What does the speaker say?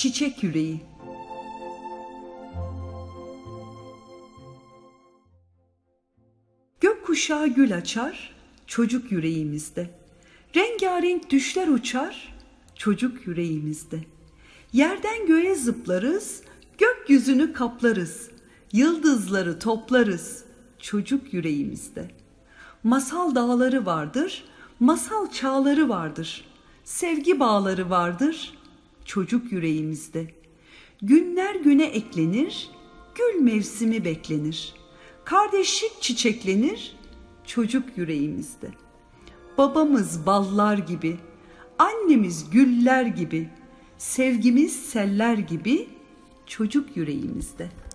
çiçek yüreği. Gökkuşağı gül açar, çocuk yüreğimizde. Rengarenk düşler uçar, çocuk yüreğimizde. Yerden göğe zıplarız, gökyüzünü kaplarız. Yıldızları toplarız, çocuk yüreğimizde. Masal dağları vardır, masal çağları vardır. Sevgi bağları vardır, çocuk yüreğimizde. Günler güne eklenir, gül mevsimi beklenir. Kardeşlik çiçeklenir, çocuk yüreğimizde. Babamız ballar gibi, annemiz güller gibi, sevgimiz seller gibi çocuk yüreğimizde.''